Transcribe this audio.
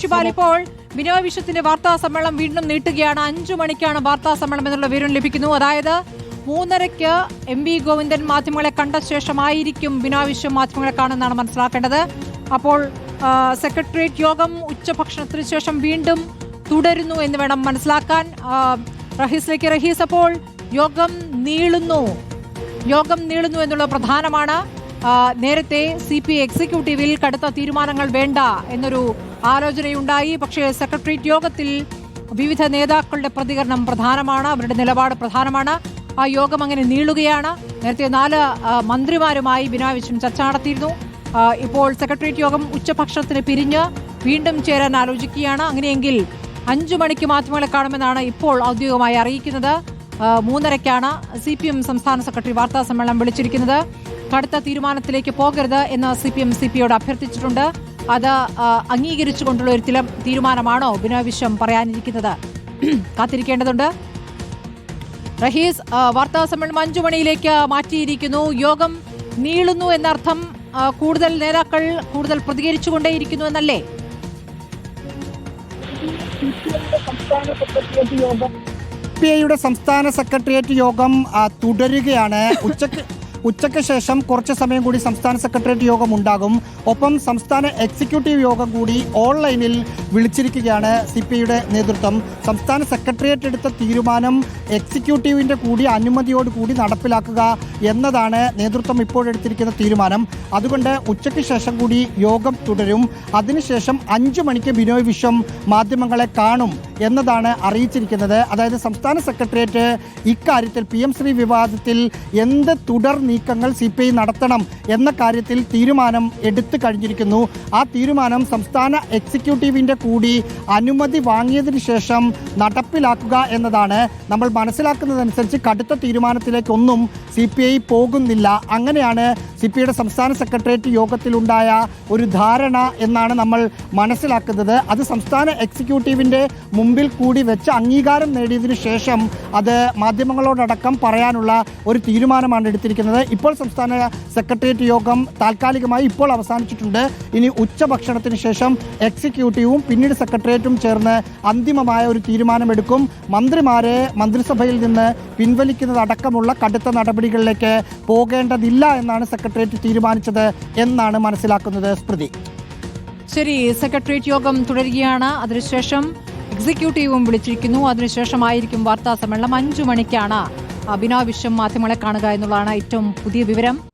ശിവാൽ ഇപ്പോൾ ബിനോയ് വിശ്വത്തിന്റെ വാർത്താ സമ്മേളനം വീണ്ടും നീട്ടുകയാണ്. അഞ്ചു മണിക്കാണ് വാർത്താ സമ്മേളനം എന്നുള്ള വിവരം ലഭിക്കുന്നു. അതായത് മൂന്നരയ്ക്ക് എം വി ഗോവിന്ദൻ മാധ്യമങ്ങളെ കണ്ട ശേഷമായിരിക്കും ബിനോയ് മാധ്യമങ്ങളെ കാണുന്നതാണ് മനസ്സിലാക്കേണ്ടത്. അപ്പോൾ സെക്രട്ടേറിയറ്റ് യോഗം ഉച്ചഭക്ഷണത്തിന് ശേഷം വീണ്ടും തുടരുന്നു എന്ന് വേണം മനസ്സിലാക്കാൻ. റഹീസിലേക്ക് റഹീസ് അപ്പോൾ യോഗം നീളുന്നു. യോഗം നീളുന്നു എന്നുള്ളത് പ്രധാനമാണ്. നേരത്തെ സി പി എക്സിക്യൂട്ടീവിൽ കടുത്ത തീരുമാനങ്ങൾ വേണ്ട എന്നൊരു ആലോചനയുണ്ടായി. പക്ഷേ സെക്രട്ടേറിയറ്റ് യോഗത്തിൽ വിവിധ നേതാക്കളുടെ പ്രതികരണം പ്രധാനമാണ് അവരുടെ നിലപാട് പ്രധാനമാണ്. ആ യോഗം അങ്ങനെ നീളുകയാണ്. നേരത്തെ നാല് മന്ത്രിമാരുമായി ബിനാ വിശ്വം ചർച്ച നടത്തിയിരുന്നു. ഇപ്പോൾ സെക്രട്ടേറിയറ്റ് യോഗം ഉച്ചഭക്ഷണത്തിന് പിരിഞ്ഞ് വീണ്ടും ചേരാൻ ആലോചിക്കുകയാണ്. അങ്ങനെയെങ്കിൽ അഞ്ചു മണിക്ക് മാധ്യമങ്ങളെ കാണുമെന്നാണ് ഇപ്പോൾ ഔദ്യോഗികമായി അറിയിക്കുന്നത്. മൂന്നരയ്ക്കാണ് സി പി എം സംസ്ഥാന സെക്രട്ടറി വാർത്താ സമ്മേളനം വിളിച്ചിരിക്കുന്നത്. കടുത്ത തീരുമാനത്തിലേക്ക് പോകരുത് എന്ന് സി പി എം സി പിയോട് അഭ്യർത്ഥിച്ചിട്ടുണ്ട്. അത് അംഗീകരിച്ചുകൊണ്ടുള്ള ഒരു തീരുമാനമാണോ ബിനോയ് വിശ്വം പറയാനിരിക്കുന്നത്? കാത്തിരിക്കേണ്ടതുണ്ട്. റഹീസ് വാർത്താ സമ്മേളനം അഞ്ചു മണിയിലേക്ക് മാറ്റിയിരിക്കുന്നു. യോഗം നീളുന്നു എന്നർത്ഥം കൂടുതൽ നേതാക്കൾ കൂടുതൽ പ്രതികരിച്ചുകൊണ്ടേയിരിക്കുന്നു എന്നല്ലേ? പി ഐയുടെ സംസ്ഥാന സെക്രട്ടേറിയറ്റ് യോഗം തുടരുകയാണ്. ഉച്ചയ്ക്ക് ഉച്ചയ്ക്ക് ശേഷം കുറച്ച് സമയം കൂടി സംസ്ഥാന സെക്രട്ടേറിയറ്റ് യോഗം ഉണ്ടാകും. ഒപ്പം സംസ്ഥാന എക്സിക്യൂട്ടീവ് യോഗം കൂടി ഓൺലൈനിൽ വിളിച്ചിരിക്കുകയാണ് സി പി ഐയുടെ നേതൃത്വം. സംസ്ഥാന സെക്രട്ടേറിയറ്റ് എടുത്ത തീരുമാനം എക്സിക്യൂട്ടീവിന്റെ കൂടി അനുമതിയോടുകൂടി നടപ്പിലാക്കുക എന്നതാണ് നേതൃത്വം ഇപ്പോഴെടുത്തിരിക്കുന്ന തീരുമാനം. അതുകൊണ്ട് ഉച്ചയ്ക്ക് ശേഷം കൂടി യോഗം തുടരും. അതിനുശേഷം അഞ്ചു മണിക്ക് ബിനോയ് വിശ്വം മാധ്യമങ്ങളെ കാണും എന്നതാണ് അറിയിച്ചിരിക്കുന്നത്. അതായത് സംസ്ഥാന സെക്രട്ടേറിയറ്റ് ഇക്കാര്യത്തിൽ പി എം ശ്രീ വിവാദത്തിൽ എന്ത് തുടർ നീക്കങ്ങൾ സി പി ഐ നടത്തണം എന്ന കാര്യത്തിൽ തീരുമാനം എടുത്തു കഴിഞ്ഞിരിക്കുന്നു. ആ തീരുമാനം സംസ്ഥാന എക്സിക്യൂട്ടീവിന്റെ കൂടി അനുമതി വാങ്ങിയതിന് ശേഷം നടപ്പിലാക്കുക എന്നതാണ്. നമ്മൾ മനസ്സിലാക്കുന്നതനുസരിച്ച് കടുത്ത തീരുമാനത്തിലേക്കൊന്നും സി പി ഐ പോകുന്നില്ല. അങ്ങനെയാണ് സി പി ഐയുടെ സംസ്ഥാന സെക്രട്ടേറിയറ്റ് യോഗത്തിലുണ്ടായ ഒരു ധാരണ എന്നാണ് നമ്മൾ മനസ്സിലാക്കുന്നത്. അത് സംസ്ഥാന എക്സിക്യൂട്ടീവിന്റെ മുമ്പിൽ കൂടി വെച്ച് അംഗീകാരം നേടിയതിനു ശേഷം അത് മാധ്യമങ്ങളോടടക്കം പറയാനുള്ള ഒരു തീരുമാനമാണ് എടുത്തിരിക്കുന്നത്. ഇപ്പോൾ സംസ്ഥാന സെക്രട്ടേറിയറ്റ് യോഗം താൽക്കാലികമായി ഇപ്പോൾ അവസാനിച്ചിട്ടുണ്ട്. ഇനി ഉച്ചഭക്ഷണത്തിന് ശേഷം എക്സിക്യൂട്ടീവും പിന്നീട് സെക്രട്ടേറിയറ്റും ചേർന്ന് അന്തിമമായ ഒരു തീരുമാനമെടുക്കും. മന്ത്രിമാരെ മന്ത്രിസഭയിൽ നിന്ന് പിൻവലിക്കുന്നതടക്കമുള്ള കടുത്ത നടപടികളിലേക്ക് പോകേണ്ടതില്ല എന്നാണ് സെക്രട്ടേറിയറ്റ് തീരുമാനിച്ചത് എന്നാണ് മനസ്സിലാക്കുന്നത് സ്മൃതി. ശരി സെക്രട്ടേറിയറ്റ് യോഗം തുടരുകയാണ്. അതിനുശേഷം എക്സിക്യൂട്ടീവും വിളിച്ചിരിക്കുന്നു. അതിനുശേഷമായിരിക്കും വാർത്താ സമ്മേളനം. അഞ്ചു മണിക്കാണ് അഭിനവ് വിശ്വം മാധ്യമങ്ങളെ കാണുക എന്നുള്ളതാണ് ഏറ്റവും പുതിയ വിവരം.